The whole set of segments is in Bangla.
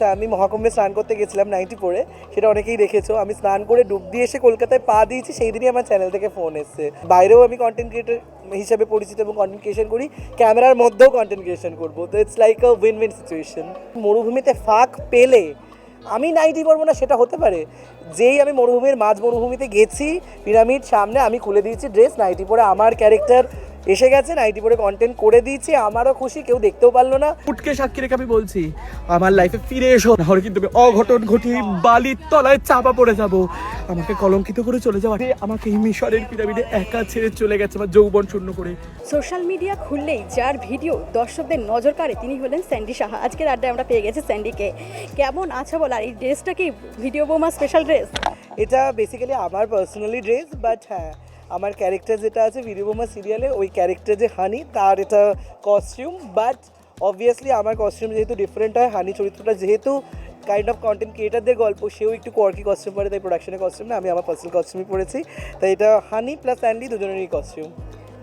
আমি মহাকুম্ভে স্নান করতে গেছিলাম নাইটি পরে সেটা অনেকেই দেখেছ। আমি স্নান করে ডুব দিয়ে এসে কলকাতায় পা দিয়েছি, সেই দিনই আমার চ্যানেল থেকে ফোন এসছে। বাইরেও আমি কন্টেন্ট ক্রিয়েটার হিসাবে পরিচিত এবং কন্টেন্ট ক্রিয়েশন করি, ক্যামেরার মধ্যেও কন্টেন্ট ক্রিয়েশন করব। তো it's like a win win situation মরুভূমিতে ফাঁক পেলে আমি নাইটি পরবো না, সেটা হতে পারে। যেই আমি মরুভূমির মাঝ মরুভূমিতে গেছি, পিরামিড সামনে আমি খুলে দিয়েছি ড্রেস নাইটি পরে আমার ক্যারেক্টার এসে গেছে নাইটি পরে কন্টেন্ট করে দিয়েছি আমারও খুশি কেউ দেখতেও পারল না। উটকে সাক্ষী রেখে আমি বলছি আমার লাইফে ফিরে এসো নাহলে কিন্তু আমি অঘটন ঘটি বালির তলায় চাপা পড়ে যাব। আমাকে কলঙ্কিত করে চলে যাওয়া আমাকে এই মিশরের পিরামিডে একা ছেড়ে চলে গেছে আমার যৌবন শূন্য করে। সোশ্যাল মিডিয়া খুললেই যার ভিডিও দর্শকদের নজর কাড়ে তিনি হলেন স্যান্ডি সাহা। আজকের আড্ডায় আমরা পেয়ে গেছি স্যান্ডিকে। কেমন আছো বল? আর এই ড্রেসটা কি? ভিডিও বোমা স্পেশাল ড্রেস এটা বেসিক্যালি আমার পার্সোনালি ড্রেস বাট হ্যাঁ আমার ক্যারেক্টার যেটা আছে ভিডিওবোমা সিরিয়ালে ওই ক্যারেক্টার যে হানি তার এটা কস্টিউম বাট অবভিয়াসলি আমার কস্টিউম যেহেতু ডিফারেন্ট হয় হানি চরিত্রটা যেহেতু কাইন্ড অফ কন্টেন্ট ক্রিয়েটারদের গল্প সেও একটু কোয়ার্কি কস্টিউম পরে তাই প্রোডাকশনের কস্টিউম না আমি আমার পার্সোনাল কস্টিউমই পরেছি। তাই এটা হানি প্লাস অ্যান্ডি দুজনেরই কস্টিউম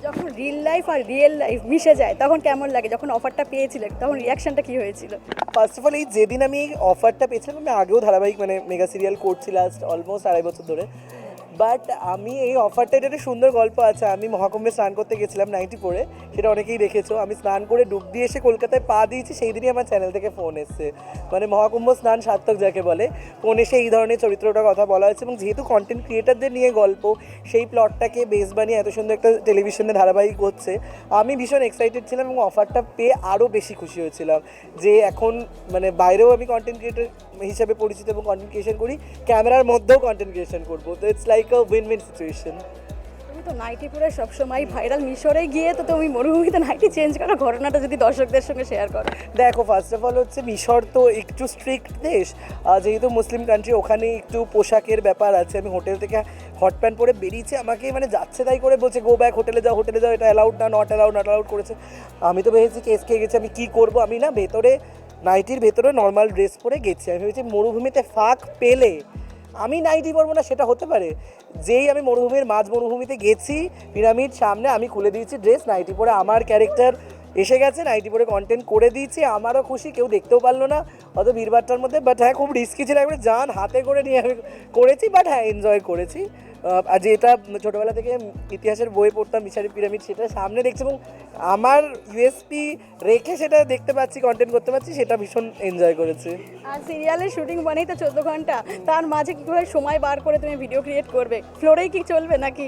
যখন রিল লাইফ আর রিয়েল লাইফ মিশে যায় তখন কেমন লাগে? যখন অফারটা পেয়েছিলেন তখন রিয়াকশনটা কী হয়েছিল? ফার্স্ট অফ অল এই যেদিন আমি এই অফারটা পেয়েছিলাম আমি আগেও ধারাবাহিক মানে মেগা সিরিয়াল করছি লাস্ট অলমোস্ট আড়াই বছর ধরে। বাট আমি এই অফারটা এটা একটা সুন্দর গল্প আছে। আমি মহাকুম্ভে স্নান করতে গেছিলাম নাইটি পরে সেটা অনেকেই দেখেছ। আমি স্নান করে ডুব দিয়ে এসে কলকাতায় পা দিয়েছি, সেই দিনই আমার চ্যানেল থেকে ফোন এসছে। মানে মহাকুম্ভ স্নান সার্থক যাকে বলে ফোন এসে এই ধরনের চরিত্রটার কথা বলা হয়েছে এবং যেহেতু কন্টেন্ট ক্রিয়েটারদের নিয়ে গল্প, সেই প্লটটাকে বেস বানিয়ে এত সুন্দর একটা টেলিভিশনে ধারাবাহিক হচ্ছে, আমি ভীষণ এক্সাইটেড ছিলাম এবং অফারটা পেয়ে আরও বেশি খুশি হয়েছিলাম যে এখন মানে বাইরেও আমি কন্টেন্ট ক্রিয়েটার হিসাবে পরিচিত এবং কন্টেন্ট ক্রিয়েশন করি ক্যামেরার মধ্যেও কন্টেন্ট ক্রিয়েশন করব। তো it's like a win win situation তুমি তো নাইটি পরে সবসময় ভাইরাল মিশরে গিয়ে তো তুমি মরুভূমিতে নাইটি চেঞ্জ করো ঘটনাটা যদি দর্শকদের সঙ্গে শেয়ার করো। দেখো ফার্স্ট অফ অল হচ্ছে মিশর তো একটু স্ট্রিক্ট দেশ। আর যেহেতু মুসলিম কান্ট্রি ওখানে একটু পোশাকের ব্যাপার আছে। আমি হোটেল থেকে হট প্যান্ট পরে বেরিয়েছি আমাকে মানে যাচ্ছে তাই করে বলছে গো ব্যাক হোটেলে যাও হোটেলে যাও এটা অ্যালাউড না নট অ্যালাউড নট অ্যালাউড করেছে। আমি তো ভেবেছি কেস খেয়ে গেছি আমি কী করব? আমি না ভেতরে নাইটির ভেতরে নর্মাল ড্রেস পরে গেছি। আমি ভেবেছি মরুভূমিতে ফাঁক পেলে আমি নাইটি পরবো না, সেটা হতে পারে। যেই আমি মরুভূমির মাঝ মরুভূমিতে গেছি, পিরামিড সামনে আমি খুলে দিয়েছি ড্রেস, নাইটি পরে আমার ক্যারেক্টার এসে গেছে, নাইটি পরে কন্টেন্ট করে দিয়েছি, আমারও খুশি, কেউ দেখতেও পারল না অত ভিড়ভাট্টার মধ্যে বাট হ্যাঁ খুব রিস্কি ছিল, একবারে যান, হাতে করে নিয়ে আমি করেছি বাট হ্যাঁ এনজয় করেছি। আর যেটা ছোটোবেলা থেকে ইতিহাসের বই পড়তাম মিশারি পিরামিড সেটা সামনে দেখছি এবং আমার ইউএসপি রেখে সেটা দেখতে পাচ্ছি কন্টেন্ট করতে পারছি সেটা ভীষণ এনজয় করেছি। আর সিরিয়ালের শুটিং মানেই তো চোদ্দ ঘণ্টা। তার মাঝে কীভাবে সময় বার করে তুমি ভিডিও ক্রিয়েট করবে? ফ্লোরেই কি চলবে নাকি?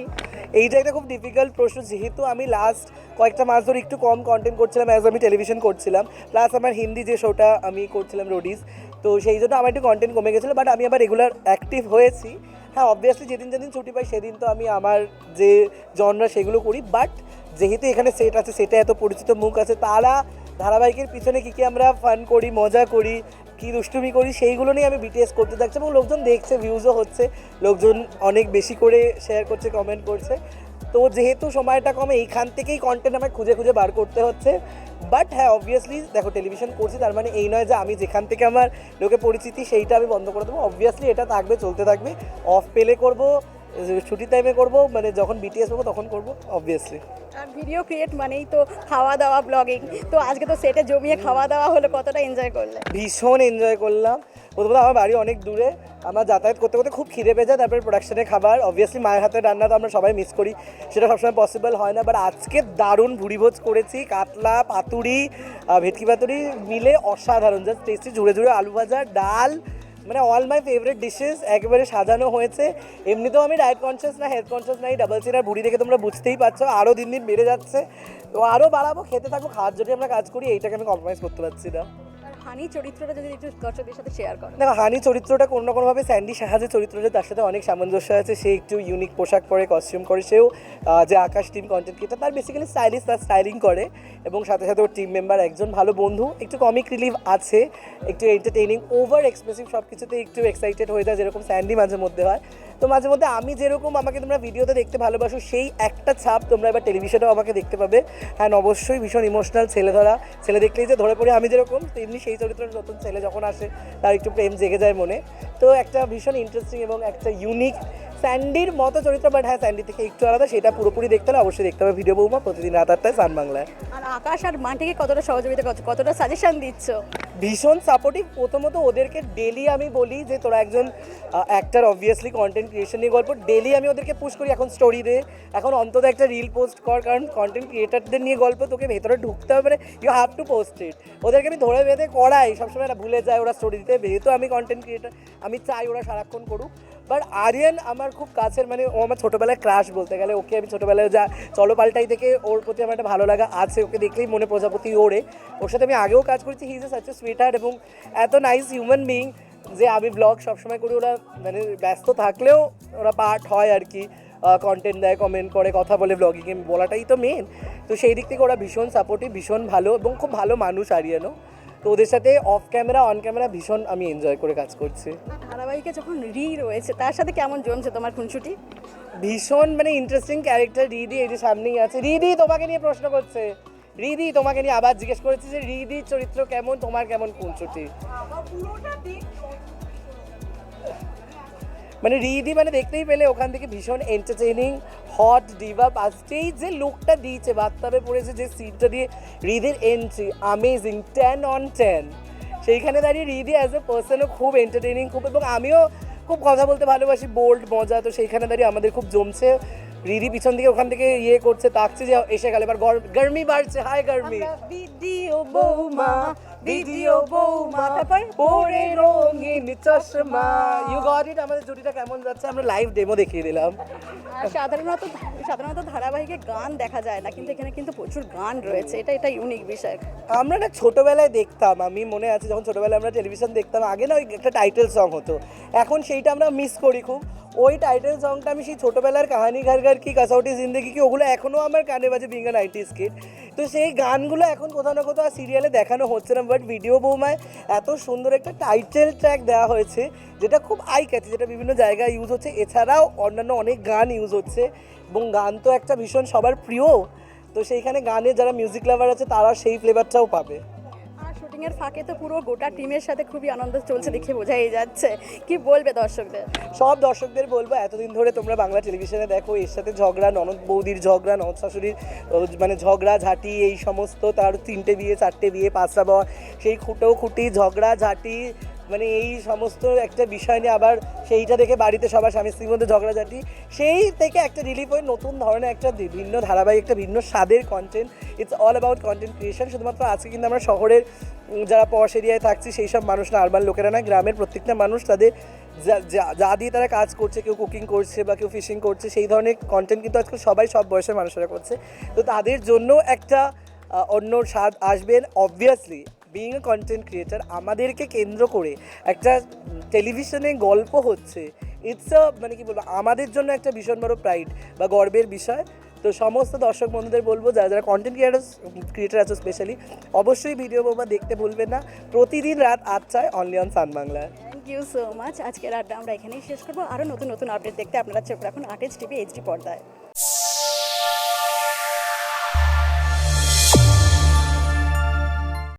এইটা একটা খুব ডিফিকাল্ট প্রশ্ন যেহেতু আমি লাস্ট কয়েকটা মাস ধরে একটু কম কন্টেন্ট করছিলাম অ্যাজ আমি টেলিভিশন করছিলাম। প্লাস আমার হিন্দি যে শোটা আমি করছিলাম রোডিস তো সেই জন্য আমার একটু কন্টেন্ট কমে গেছিল বাট আমি আবার রেগুলার অ্যাক্টিভ হয়েছি। হ্যাঁ অবভিয়াসলি যেদিন যেদিন ছুটি পাই, সেদিন তো আমি আমার যে জনরা সেগুলো করি বাট যেহেতু এখানে সেট আছে, সেটা এত পরিচিত মুখ আছে, তারা ধারাবাহিকের পিছনে কী কী আমরা ফান করি, মজা করি, কী দুষ্টুমি করি, সেইগুলো নিয়ে আমি বিটিএস করতে থাকছি এবং লোকজন দেখছে ভিউজও হচ্ছে, লোকজন অনেক বেশি করে শেয়ার করছে কমেন্ট করছে। তো যেহেতু সময়টা কমে, এইখান থেকেই কন্টেন্ট আমায় খুঁজে খুঁজে বার করতে হচ্ছে। বাট হ্যাঁ অবভিয়াসলি দেখো টেলিভিশন করছি তার মানে এই নয় যে আমি যেখান থেকে আমার লোকে পরিচিতি সেইটা আমি বন্ধ করে দেবো। অবভিয়াসলি এটা থাকবে চলতে থাকবে। অফ পেলে করব ছুটির টাইমে করব মানে যখন বিটিএস পাবো তখন করব অবভিয়াসলি আর ভিডিও ক্রিয়েট মানেই তো খাওয়া দাওয়া ব্লগিং তো আজকে তো সেটে জমিয়ে খাওয়া দাওয়া হলো কতটা এনজয় করলে? ভীষণ এনজয় করলাম। প্রথমত আমার বাড়ি অনেক দূরে। আমার যাতায়াত করতে করতে খুব খিদে পেয়ে যায়, তারপরে প্রোডাকশনে খাবার। অবভিয়াসলি মায়ের হাতের রান্না তো আমরা সবাই মিস করি, সেটা সবসময় পসিবল হয় না। বাট আজকে দারুণ ভুড়িভোজ করেছি, কাতলা পাতুরি ভেটকি পাতুরি মিলে অসাধারণ। জাস্ট টেস্টি ঝুড়ে ঝুড়ে আলু ভাজা, ডাল মানে অল মাই ফেভারিট ডিশেস একেবারে সাজানো হয়েছে। এমনিতেও আমি ডায়েট কনসিয়াস না হেলথ কনসিয়াস নাই ডাবল সিনার বুড়ি দেখে তোমরা বুঝতেই পারছ আরও দিন দিন বেড়ে যাচ্ছে। তো আরও বাড়াবো, খেতে থাকব, খাওয়ার জন্য আমরা কাজ করি, এইটাকে আমি কম্প্রোমাইজ করতে পারছি না। হানি চরিত্রটা যদি একটু দর্শকদের সাথে শেয়ার করো। দেখো হানি চরিত্রটা কোনো না স্যান্ডি সাহায্যের চরিত্রটা তার সাথে অনেক সামঞ্জস্য আছে। সে একটু ইউনিক পোশাক পরে কস্টিউম করে, সেও যে আকাশ টিম কন্টেন্ট ক্রিয়েটার তার বেসিক্যালি স্টাইলিশ তার স্টাইলিং করে এবং সাথে সাথে ওর টিম মেম্বার একজন ভালো বন্ধু। একটু কমিক রিলিভ আছে, একটু এন্টারটেইনিং ওভার এক্সপ্রেসিভ সব কিছুতে একটু এক্সাইটেড হয়ে যায়, যেরকম স্যান্ডি মাঝে মধ্যে হয়। তো মাঝে মধ্যে আমি যেরকম আমাকে তোমরা ভিডিওতে দেখতে ভালোবাসো, সেই একটা ছাপ তোমরা এবার টেলিভিশনেও আমাকে দেখতে পাবে। হ্যাঁ অবশ্যই ভীষণ ইমোশনাল ছেলে ধরা ছেলে দেখলেই যে ধরে পড়ে আমি যেরকম, তেমনি সেই চরিত্রের নতুন ছেলে যখন আসে, তার একটু প্রেম জেগে যায় মনে। তো একটা ভীষণ ইন্টারেস্টিং এবং একটা ইউনিক স্যান্ডির মতো চরিত্র বাট হ্যাঁ স্যান্ডি থেকে একটু আলাদা সেটা পুরোপুরি দেখতে হলে অবশ্যই দেখতে হবে ভিডিও বৌমা প্রতিদিন রাত আটটায় সান বাংলায়। আর আকাশ আর মাটিকে কতটা সহযোগিতা করছ কতটা সাজেশন দিচ্ছ? ভীষণ সাপোর্টিভ প্রথমত ওদেরকে ডেলি আমি বলি যে তোরা একজন অ্যাক্টার অবভিয়াসলি কন্টেন্ট ক্রিয়েশন নিয়ে গল্প ডেলি আমি ওদেরকে পুশ করি এখন স্টোরি দে এখন অন্তত একটা রিল পোস্ট কর কারণ কন্টেন্ট ক্রিয়েটারদের নিয়ে গল্প তোকে ভেতরে ঢুকতে হবে মানে you have to post it ওদেরকে আমি ধরে বেঁধে করাই সবসময় ভুলে যায় ওরা স্টোরি দিতে যেহেতু আমি কন্টেন্ট ক্রিয়েটার আমি চাই ওরা সারাক্ষণ করুক। বাট আরিয়ান আমার খুব কাছের মানে ও আমার ছোটোবেলায় ক্রাশ বলতে গেলে, ওকে আমি ছোটোবেলায় যা চলো পাল্টাই থেকে ওর প্রতি আমার একটা ভালো লাগা আছে, ওকে দেখলেই মনে প্রজাপতি ওরে ওর সাথে আমি আগেও কাজ করেছি he is a such a sweetheart এবং এত নাইস হিউম্যান বিং যে আমি ব্লগ সবসময় করি, ওরা মানে ব্যস্ত থাকলেও ওরা পার্ট হয় আর কি। কন্টেন্ট দেয় কমেন্ট করে, কথা বলে ব্লগিংয়ে বলাটাই তো মেন তো সেই দিক থেকে ওরা ভীষণ সাপোর্টিভ ভীষণ ভালো এবং খুব ভালো মানুষ আরিয়ানো তো ওদের সাথে অফ ক্যামেরা অন ক্যামেরা ভীষণ আমি এনজয় করে কাজ করছি। ধারাবাহিকে যখন রি রয়েছে তার সাথে কেমন জমছে তোমার খুনসুটি? ভীষণ মানে ইন্টারেস্টিং ক্যারেক্টার রিদি এই যে সামনেই আছে। রিদি তোমাকে নিয়ে প্রশ্ন করছে। রিদি তোমাকে নিয়ে আবার জিজ্ঞেস করেছে যে রিদির চরিত্র কেমন? তোমার কেমন খুনসুটি? মানে রিদি মানে দেখতেই পেলে ওখান থেকে ভীষণ এন্টারটেনিং হট ডিভা পাঁচটেই যে লুকটা দিয়েছে বাস্তবে পড়েছে যে সিটটা দিয়ে রিদির entry amazing ten on ten সেইখানে দাঁড়িয়ে রিদি অ্যাজ এ পার্সনও খুব এন্টারটেনিং খুব এবং আমিও খুব কথা বলতে ভালোবাসি বোল্ড মজা তো সেইখানে দাঁড়িয়ে আমাদের খুব জমছে। রিদি পিছন দিকে ওখান থেকে ইয়ে করছে তাকছে যে এসে গেল। এবার গর- গরমি বাড়ছে। হাই গরমি। ভিডিও বৌমা ভিডিও বৌমা তারপর পরে রঙিন চশমা। ইউ গট ইট আমাদের জুটিটা কেমন যাচ্ছে? আমরা লাইভ ডেমো দেখিয়ে দিলাম। সাধারণত সাধারণত ধারাবাহিকে গান দেখা যায় না কিন্তু এখানে কিন্তু প্রচুর গান রয়েছে। এটা এটা ইউনিক বিষয়। আমরা না ছোটবেলায় দেখতাম আমি মনে আছে যখন ছোটবেলায় আমরা টেলিভিশন দেখতাম আগে না ওই একটা টাইটেল সং হতো। এখন সেইটা আমরা মিস করি খুব। ওই টাইটেল সংটা আমি সেই ছোটোবেলার কাহানি ঘর ঘর কি, কাসাউটি জিন্দগি কি, ওগুলো এখনও আমার কানে বাজে বিঙ্গা নাইনটিস কিড তো সেই গানগুলো এখন কোথাও না কোথাও সিরিয়ালে দেখানো হচ্ছে না বাট ভিডিও বৌমায় এত সুন্দর একটা টাইটেল ট্র্যাক দেওয়া হয়েছে, যেটা খুব আই ক্যাচি যেটা বিভিন্ন জায়গায় ইউজ হচ্ছে। এছাড়াও অন্যান্য অনেক গান ইউজ হচ্ছে, এবং গান তো একটা ভীষণ সবার প্রিয়। তো সেইখানে গানে যারা মিউজিক লাভার আছে, তারা সেই ফ্লেভারটাও পাবে। আর শুটিং এর ফাঁকে তো পুরো গোটা টিমের সাথে খুবই আনন্দ চলছে দেখে বোঝাই যাচ্ছে। কি বলবে দর্শকদের? সব দর্শকদের বলব, এতদিন ধরে তোমরা বাংলা টেলিভিশনে দেখো, এর সাথে ঝগড়া, ননদ বৌদির ঝগড়া, ননদ শাশুড়ির মানে ঝগড়া, ঝাঁটি, এই সমস্ত তার তিনটে বিয়ে, চারটে বিয়ে, পাঁচটা বর, সেই খুঁটো খুঁটি, ঝগড়া, ঝাঁটি মানে এই সমস্ত একটা বিষয় নিয়ে আবার সেইটা দেখে বাড়িতে সবার স্বামী স্ত্রীর মধ্যে ঝগড়াঝাটি। সেই থেকে একটা রিলিফ হয়ে নতুন ধরনের একটা ভিন্ন ধারাবাহিক, একটা ভিন্ন স্বাদের content it's all about content creation শুধুমাত্র আজকে কিন্তু আমরা শহরের যারা পশ এরিয়ায় থাকছি, সেই সব মানুষ না আরবান লোকেরা না, গ্রামের প্রত্যেকটা মানুষ তাদের যা দিয়ে তারা কাজ করছে, কেউ কুকিং করছে বা কেউ ফিশিং করছে, সেই ধরনের কন্টেন্ট কিন্তু আজকাল সবাই সব বয়সের মানুষেরা করছে। তো তাদের জন্য একটা অন্য স্বাদ আসবেন obviously being a content creator আমাদেরকে কেন্দ্র করে একটা টেলিভিশনে গল্প হচ্ছে। ইটস আ মানে কি বলব, আমাদের জন্য একটা ভীষণ বড় প্রাইড বা গর্বের বিষয়। তো সমস্ত দর্শক বন্ধুদের বলব, যারা যারা কন্টেন্ট ক্রিয়েটার ক্রিয়েটার আছে স্পেশালি অবশ্যই ভিডিও বোমা দেখতে ভুলবেন না। প্রতিদিন রাত আটটায় অনলি অন সান বাংলায় থ্যাংক ইউ সো মাচ আজকের আড্ডা আমরা এখানেই শেষ করব। আরও নতুন নতুন আপডেট দেখতে আপনারা চোখ রাখুন আর্টেজ টিভি এইচডি পর্দায়।